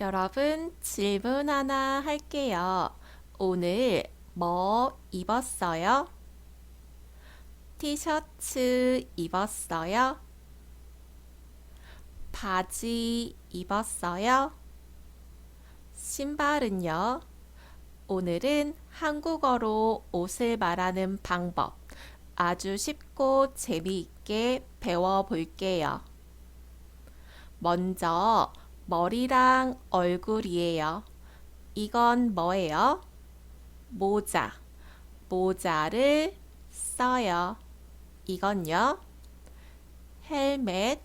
여러분, 질문 하나 할게요. 오늘 뭐 입었어요? 티셔츠 입었어요? 바지 입었어요? 신발은요? 오늘은 한국어로 옷을 말하는 방법 아주 쉽고 재미있게 배워볼게요. 먼저 머리랑 얼굴이에요. 이건 뭐예요? 모자. 모자를 써요. 이건요? 헬멧,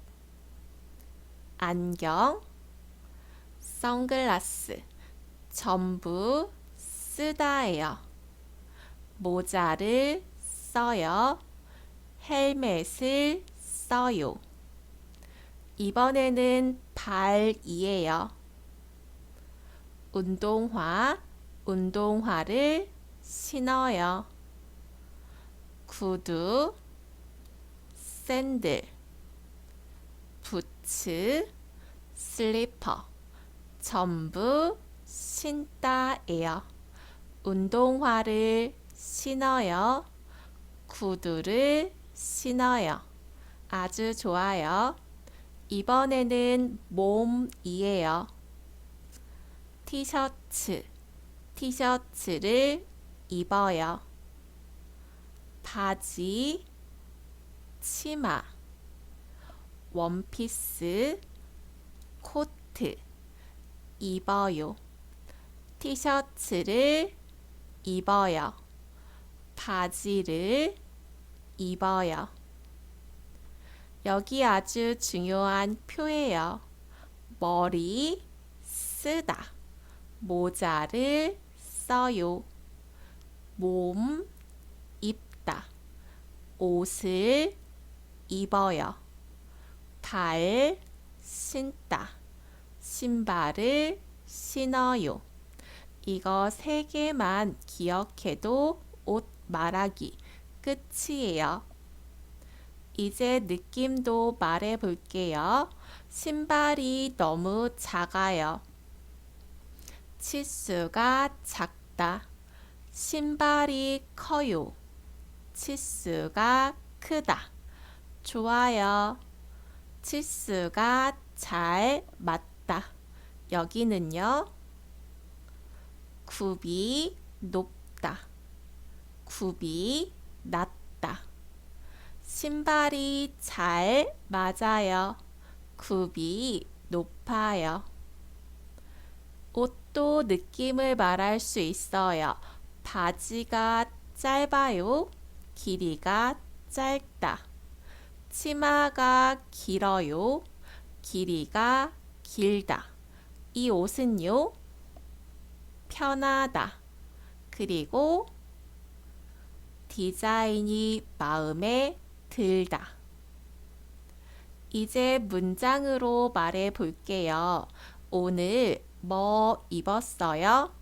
안경, 선글라스. 전부 쓰다예요. 모자를 써요. 헬멧을 써요. 이번에는 발이에요. 운동화, 운동화를 신어요. 구두, 샌들, 부츠, 슬리퍼, 전부 신다예요. 운동화를 신어요. 구두를 신어요. 아주 좋아요. 이번에는 몸이에요. 티셔츠, 티셔츠를 입어요. 바지, 치마, 원피스, 코트, 입어요. 티셔츠를 입어요. 바지를 입어요. 여기 아주 중요한 표예요. 머리 쓰다. 모자를 써요. 몸 입다. 옷을 입어요. 발 신다. 신발을 신어요. 이거 세 개만 기억해도 옷 말하기 끝이에요. 이제 느낌도 말해 볼게요. 신발이 너무 작아요. 치수가 작다. 신발이 커요. 치수가 크다. 좋아요. 치수가 잘 맞다. 여기는요. 굽이 높다. 굽이 낮다. 신발이 잘 맞아요. 굽이 높아요. 옷도 느낌을 말할 수 있어요. 바지가 짧아요. 길이가 짧다. 치마가 길어요. 길이가 길다. 이 옷은요. 편하다. 그리고 디자인이 마음에 들다. 이제 문장으로 말해 볼게요. 오늘 뭐 입었어요?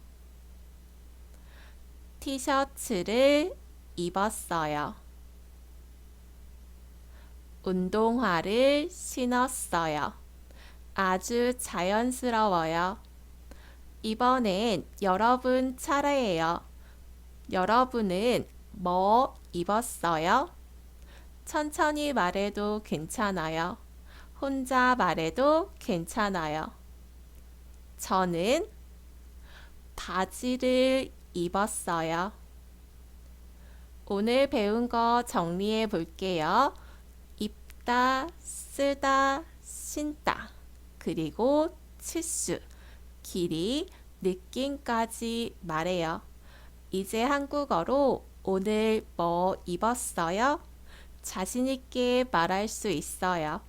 티셔츠를 입었어요. 운동화를 신었어요. 아주 자연스러워요. 이번엔 여러분 차례예요. 여러분은 뭐 입었어요? 천천히 말해도 괜찮아요. 혼자 말해도 괜찮아요. 저는 바지를 입었어요. 오늘 배운 거 정리해 볼게요. 입다, 쓰다, 신다. 그리고 치수, 길이, 느낌까지 말해요. 이제 한국어로 오늘 뭐 입었어요? 자신있게 말할 수 있어요.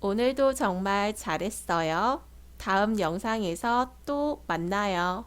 오늘도 정말 잘했어요. 다음 영상에서 또 만나요.